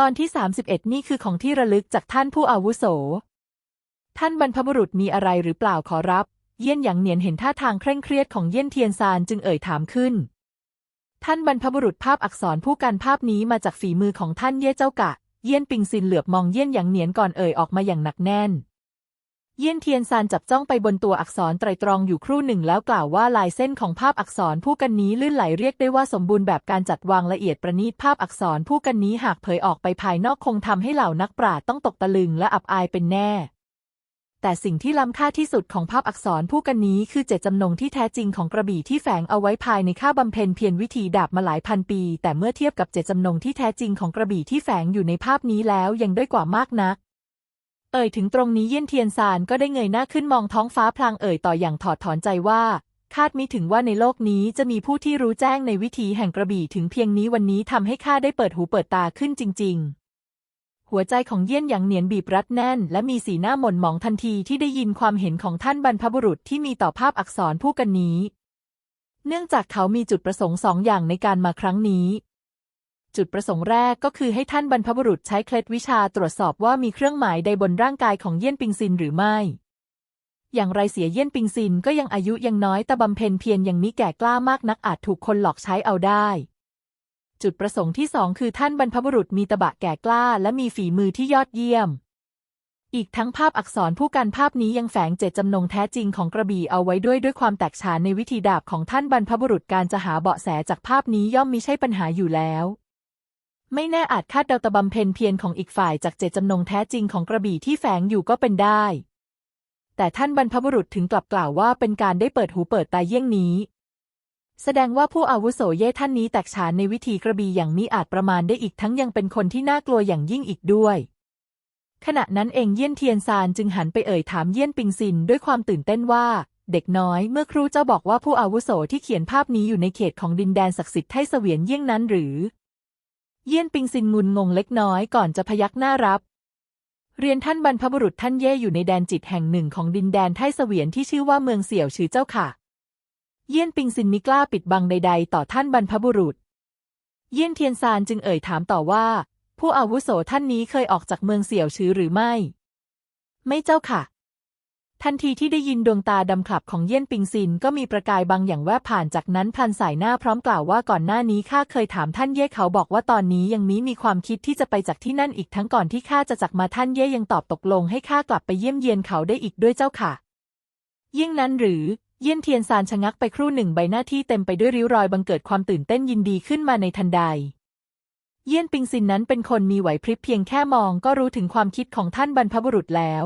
ตอนที่ 31 นี่คือของที่ระลึกจากท่านผู้อาวุโส ท่านบรรพบุรุษมีอะไรหรือเปล่าขอรับ เยี่ยนหยางเหนียนเห็นท่าทางเคร่งเครียดของเยี่ยนเทียนซานจึงเอ่ยถามขึ้น ท่านบรรพบุรุษภาพอักษรผู้กันภาพนี้มาจากฝีมือของท่านเย่เจ้ากะ เยี่ยนปิงซินเหลือบมองเยี่ยนหยางเหนียนก่อนเอ่ยออกมาอย่างหนักแน่น เยี่ยนเทียนซานจับจ้องไปบนตัวอักษรไตรตรองอยู่ครู่หนึ่งแล้วกล่าวว่าลายเส้นของภาพอักษรผู้กันนี้ลื่นไหลเรียกได้ว่าสมบูรณ์แบบการจัดวางละเอียดประณีตภาพอักษรผู้กันนี้หากเผยออกไปภายนอกคงทำให้เหล่านักปราชญ์ต้องตกตะลึงและอับอายเป็นแน่ แต่สิ่งที่ล้ำค่าที่สุดของภาพอักษรผู้กันนี้คือเจตจำนงที่แท้จริงของกระบี่ที่แฝงเอาไว้ภายในข้าบำเพ็ญเพียรวิธีดาบมาหลายพันปี แต่เมื่อเทียบกับเจตจำนงที่แท้จริงของกระบี่ที่แฝงอยู่ในภาพนี้แล้วยังด้อยกว่ามากนัก เอ่ยถึงตรงนี้เยี่ยนเทียนซานก็ได้เงยหน้าขึ้นมองท้องฟ้าพลางเอ่ยต่ออย่างถอดถอนใจว่า คาดมิถึงว่าในโลกนี้จะมีผู้ที่รู้แจ้งในวิธีแห่งกระบี่ถึงเพียงนี้วันนี้ทำให้ข้าได้เปิดหูเปิดตาขึ้นจริง ๆ หัวใจของเยี่ยนหยางเหนียนบีบรัดแน่น และมีสีหน้าหม่นหมองทันทีที่ได้ยินความเห็นของท่านบรรพบุรุษที่มีต่อภาพอักษรผู้กันนี้ เนื่องจากเขามีจุดประสงค์สองอย่างในการมาครั้งนี้ จุดประสงค์แรกก็คือให้ท่านบรรพบุรุษใช้เคล็ดวิชาตรวจสอบว่ามีเครื่องหมายใดบนร่างกายของเยี่ยนปิงซินหรือไม่ อย่างไรเสียเยี่ยนปิงซินก็ยังอายุยังน้อยแต่บำเพ็ญเพียรอย่างนี้แก่กล้ามากนักอาจถูกคนหลอกใช้เอาได้ จุดประสงค์ที่สองคือท่านบรรพบุรุษมีตะบะแก่กล้า และมีฝีมือที่ยอดเยี่ยม อีกทั้งภาพอักษรผู้กันภาพนี้ยังแฝงเจตจำนงแท้จริงของกระบี่เอาไว้ด้วยด้วยความแตกฉานในวิธีดาบของท่านบรรพบุรุษการจะหาเบาะแสจากภาพนี้ย่อมมิใช่ปัญหาอยู่แล้ว ไม่แน่อาจคาดเดาตะบำเพ็ญเพียรของอีกฝ่ายจากเจตจำนงแท้จริงของกระบี่ที่แฝงอยู่ก็เป็นได้ แต่ท่านบรรพบุรุษถึงกลับกล่าวว่าเป็นการได้เปิดหูเปิดตาเยี่ยงนี้ แสดงว่าผู้อาวุโสเย่ท่านนี้แตกฉานในวิธีกระบี่อย่างมิอาจประมาณได้อีกทั้งยังเป็นคนที่น่ากลัวอย่างยิ่งอีกด้วย ขณะนั้นเองเยี่ยนเทียนซานจึงหันไปเอ่ยถามเยี่ยนปิงซินด้วยความตื่นเต้นว่าเด็กน้อยเมื่อครูเจ้าบอกว่าผู้อาวุโสที่เขียนภาพนี้อยู่ในเขตของดินแดนศักดิ์สิทธิ์ไทเสวียนเยี่ยงนั้นหรือ เยี่ยนปิงซินงุนงงเล็กน้อยก่อนจะพยักหน้ารับ เรียนท่านบรรพบุรุษท่านเย่อยู่ในแดนจิตแห่งหนึ่งของดินแดนไทเสวียนที่ชื่อว่าเมืองเสี่ยวชื่อเจ้าค่ะ เยี่ยนปิงซินมิกล้าปิดบังใด ๆ ต่อท่านบรรพบุรุษ เยี่ยนเทียนซานจึงเอ่ยถามต่อว่า ผู้อาวุโสท่านนี้เคยออกจากเมืองเสี่ยวชื้อหรือไม่ ไม่เจ้าค่ะ ทันทีที่ได้ยินดวงตาดำขลับของเยี่ยนปิงซินก็มีประกายบางอย่างแวบผ่านจากนั้นพลันสายหน้าพร้อมกล่าวว่าก่อนหน้านี้ข้าเคยถามท่านเย่เขาบอกว่าตอนนี้ยังมีมีความคิดที่จะไปจากที่นั่นอีกทั้งก่อนที่ข้าจะจากมาท่านเย่ยังตอบตกลงให้ข้ากลับไปเยี่ยมเยียนเขาได้อีกด้วยเจ้าค่ะ ยิ่งนั้นหรือเยี่ยนเทียนซานชะงักไปครู่หนึ่งใบหน้าที่เต็มไปด้วยริ้วรอยบังเกิดความตื่นเต้นยินดีขึ้นมาในทันใดเยี่ยนปิงซินนั้นเป็นคนมีไหวพริบเพียงแค่มองก็รู้ถึงความคิดของท่านบรรพบุรุษแล้ว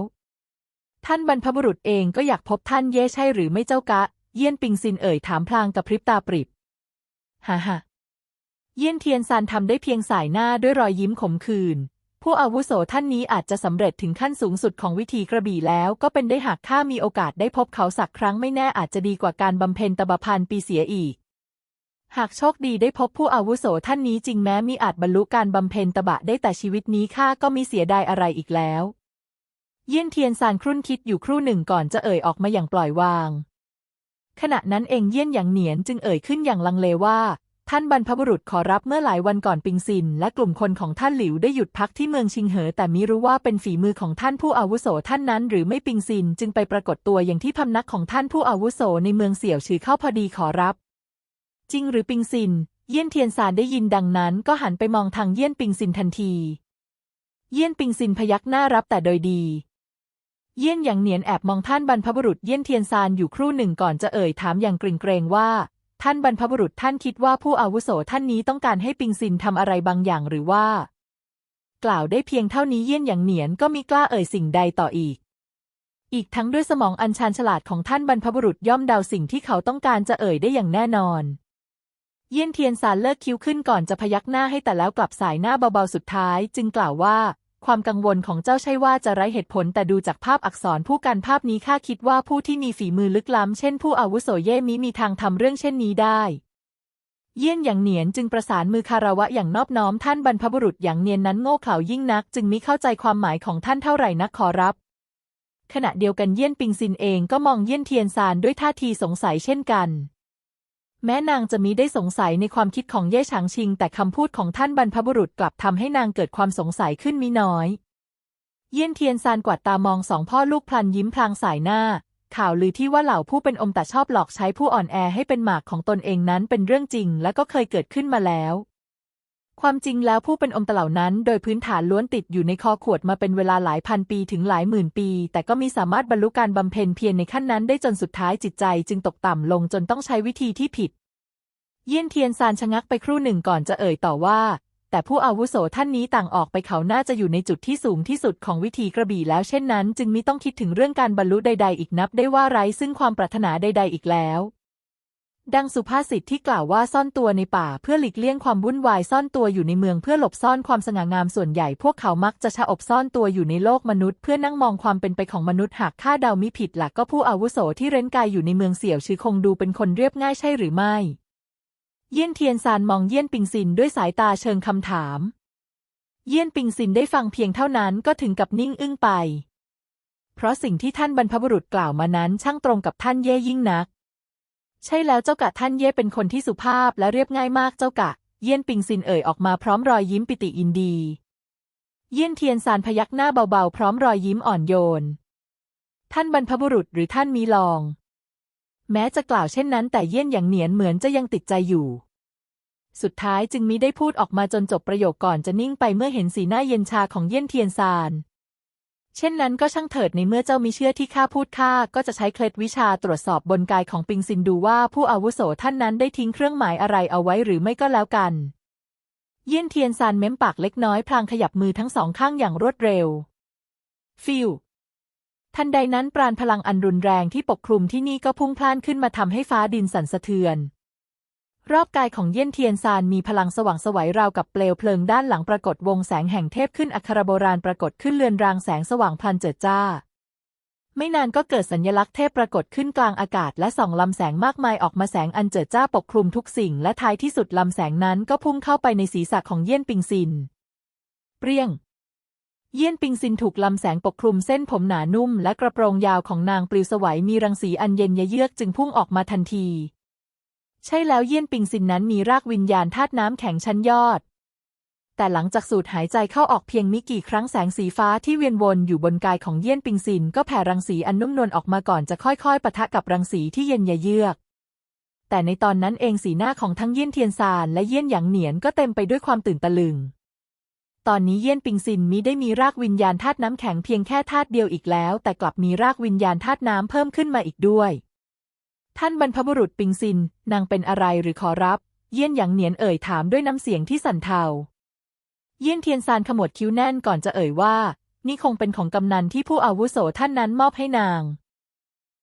ท่านบรรพบุรุษเองก็อยากพบท่านเย่ใช่หรือไม่เจ้ากะ เยี่ยนปิงซินเอ่ยถามพลางกับพริบตาปริบฮ่าฮ่าเยี่ยนเทียนซานทำได้เพียงสายหน้าด้วยรอยยิ้มขมขื่นผู้อาวุโสท่านนี้อาจจะสำเร็จถึงขั้นสูงสุดของวิธีกระบี่แล้วก็เป็นได้หากข้ามีโอกาสได้พบเขาสักครั้งไม่แน่อาจจะดีกว่าการบำเพ็ญตบะพันปีเสียอีก หากโชคดีได้พบผู้อาวุโสท่านนี้จริงแม้มีอาจบรรลุการบำเพ็ญตบะได้แต่ชีวิตนี้ข้าก็มีเสียดายอะไรอีกแล้ว เยี่ยนเทียนซานครุ่นคิดอยู่ครู่หนึ่งก่อนจะเอ่ยออกมาอย่างปล่อยวาง ขณะนั้นเองเยี่ยนหยางเหนียนจึงเอ่ยขึ้นอย่างลังเลว่า ท่านบรรพบุรุษขอรับเมื่อหลายวันก่อนปิงซิน และกลุ่มคนของท่านหลิวได้หยุดพักที่เมืองชิงเหอ แต่มิรู้ว่าเป็นฝีมือของท่านผู้อาวุโสท่านนั้น หรือไม่ปิงซินจึงไปปรากฏตัวอย่างที่พำนักของท่านผู้อาวุโสในเมืองเสี่ยวชือเข้าพอดีขอรับ จริงหรือปิงซิน เยี่ยนเทียนซานได้ยินดังนั้น ก็หันไปมองทางเยี่ยนปิงซินทันที เยี่ยนปิงซินพยักหน้ารับแต่โดยดี เยี่ยนยางเหนียนแอบมองท่านบรรพบุรุษเยี่ยนเทียนซานอยู่ครู่หนึ่งก่อนจะเอ่ยถามอย่างเกรงเกรงว่า ท่านบรรพบุรุษท่านคิดว่าผู้อาวุโสท่านนี้ต้องการให้ปิงซินทำอะไรบางอย่างหรือว่า กล่าวได้เพียงเท่านี้เยี่ยนยางเหนียนก็มิกล้าเอ่ยสิ่งใดต่ออีก อีกทั้งด้วยสมองอันชาญฉลาดของท่านบรรพบุรุษย่อมเดาสิ่งที่เขาต้องการจะเอ่ยได้อย่างแน่นอน เยี่ยนเทียนซานเลิกคิ้วขึ้นก่อนจะพยักหน้าให้แต่แล้วกลับสายหน้าเบาๆสุดท้าย จึงกล่าวว่า ความกังวลของเจ้าใช่ว่าจะไร้เหตุผลแต่ดูจากภาพอักษรผู้กันภาพนี้ข้าคิดว่าผู้ที่มีฝีมือลึกล้ำเช่นผู้อาวุโสเย่มิมีทางทำเรื่องเช่นนี้ได้ เยี่ยนอย่างเหนียนจึงประสานมือคารวะอย่างนอบน้อมท่านบรรพบุรุษอย่างเนียนนั้นโง่เขลายิ่งนัก จึงมิเข้าใจความหมายของท่านเท่าไหร่นักขอรับ ขณะเดียวกันเยี่ยนปิงซินเองก็มองเยี่ยนเทียนซานด้วยท่าทีสงสัยเช่นกัน แม้นางจะมีได้สงสัยในความคิดของเย่ฉางชิง แต่คำพูดของท่านบรรพบุรุษกลับทำให้นางเกิดความสงสัยขึ้นมิน้อย เยี่ยนเทียนซานกวาดตามองสองพ่อลูกพลันยิ้มพลางสายหน้า ข่าวลือที่ว่าเหล่าผู้เป็นอมตะชอบหลอกใช้ผู้อ่อนแอให้เป็นหมากของตนเองนั้นเป็นเรื่องจริง และก็เคยเกิดขึ้นมาแล้ว ความจริงแล้วผู้เป็นอมตะเหล่านั้น โดยพื้นฐานล้วนติดอยู่ในคอขวดมาเป็นเวลาหลายพันปีถึงหลายหมื่นปี แต่ก็มีสามารถบรรลุการบำเพ็ญเพียรในขั้นนั้นได้จนสุดท้ายจิตใจจึงตกต่ำลงจนต้องใช้วิธีที่ผิด เยี่ยนเทียนซานชะงักไปครู่หนึ่งก่อนจะเอ่ยต่อว่า แต่ผู้อาวุโสท่านนี้ต่างออกไปเขาน่าจะอยู่ในจุดที่สูงที่สุดของวิธีกระบี่แล้วเช่นนั้น จึงมิต้องคิดถึงเรื่องการบรรลุใด ๆ อีกนับได้ว่าไร้ซึ่งความปรารถนาใด ๆ อีกแล้ว ดังสุภาษิตที่กล่าวว่าซ่อนตัวในป่าเพื่อหลีกเลี่ยงความวุ่นวายซ่อนตัวอยู่ในเมืองเพื่อหลบซ่อนความสง่างามส่วนใหญ่พวกเขามักจะชะอบซ่อนตัวอยู่ในโลกมนุษย์เพื่อนั่งมองความเป็นไปของมนุษย์หากข้าเดามิผิดหลักก็ผู้อาวุโสที่เร้นกายอยู่ในเมืองเสี่ยวชือคงดูเป็นคนเรียบง่ายใช่หรือไม่ เยี่ยนเทียนซานมองเยี่ยนปิงซินด้วยสายตาเชิงคำถาม เยี่ยนปิงซินได้ฟังเพียงเท่านั้นก็ถึงกับนิ่งอึ้งไป เพราะสิ่งที่ท่านบรรพบุรุษกล่าวมานั้นช่างตรงกับท่านเย่ยิ่งนัก ใช่แล้วเจ้ากะท่านเย่เป็นคนที่สุภาพและเรียบง่ายมากเจ้ากะ เยี่ยนปิงซินเอ่ยออกมาพร้อมรอยยิ้มปิติยินดี เยี่ยนเทียนซานพยักหน้าเบาๆ พร้อมรอยยิ้มอ่อนโยน ท่านบรรพบุรุษหรือท่านมีลอง แม้จะกล่าวเช่นนั้น แต่เยี่ยนอย่างเหนียนเหมือนจะยังติดใจอยู่ สุดท้ายจึงมิได้พูดออกมาจนจบประโยคก่อนจะนิ่งไปเมื่อเห็นสีหน้าเย็นชาของเยี่ยนเทียนซาน เช่นนั้นก็ช่างเถิดในเมื่อเจ้ามิเชื่อที่ข้าพูดข้าก็จะใช้เคล็ดวิชาตรวจสอบบนกายของปิงซินดูว่าผู้อาวุโสท่านนั้นได้ทิ้งเครื่องหมายอะไรเอาไว้หรือไม่ก็แล้วกัน เยี่ยนเทียนซานเม้มปากเล็กน้อยพลางขยับมือทั้งสองข้างอย่างรวดเร็ว ฟิวทันใดนั้นปราณพลังอันรุนแรงที่ปกคลุมที่นี่ก็พุ่งพล่านขึ้นมาทำให้ฟ้าดินสั่นสะเทือน รอบกายของเยี่ยนเทียนซานมีพลังสว่างสวัยราวกับเปลวเพลิงด้านหลังปรากฏวงแสงแห่งเทพขึ้นอัครโบราณปรากฏขึ้นเลือนรางแสงสว่างพันเจิดจ้า ไม่นานก็เกิดสัญลักษณ์เทพปรากฏขึ้นกลางอากาศและส่องลำแสงมากมายออกมาแสงอันเจิดจ้าปกคลุมทุกสิ่ง และท้ายที่สุดลำแสงนั้นก็พุ่งเข้าไปในศีรษะของเยี่ยนปิงซิน เปรี้ยง เยี่ยนปิงซินถูกลำแสงปกคลุมเส้นผมหนานุ่ม และกระโปรงยาวของนางปลิวสวัยมีรังสีอันเย็นเยือกจึงพุ่งออกมาทันที ใช่แล้วเยี่ยนปิงซินนั้นมีรากวิญญาณธาตุน้ำแข็งชั้นยอด แต่หลังจากสูดหายใจเข้าออกเพียงมิกี่ครั้งแสงสีฟ้าที่เวียนวนอยู่บนกายของเยี่ยนปิงซินก็แผ่รังสีอันนุ่มนวลออกมาก่อนจะค่อยๆปะทะกับรังสีที่เย็นเยือก แต่ในตอนนั้นเองสีหน้าของทั้งเยี่ยนเทียนซานและเยี่ยนหยางเหนียนก็เต็มไปด้วยความตื่นตะลึงตอนนี้เยี่ยนปิงซินมิได้มีรากวิญญาณธาตุน้ำแข็งเพียงแค่ธาตุเดียวอีกแล้ว แต่กลับมีรากวิญญาณธาตุน้ำเพิ่มขึ้นมาอีกด้วย ท่านบรรพบุรุษปิงซิน นางเป็นอะไรหรือขอรับ เยี่ยนหยางเหนียนเอ่ยถามด้วยน้ำเสียงที่สั่นเทา เยี่ยนเทียนซานขมวดคิ้วแน่นก่อนจะเอ่ยว่า นี่คงเป็นของกำนันที่ผู้อาวุโสท่านนั้นมอบให้นาง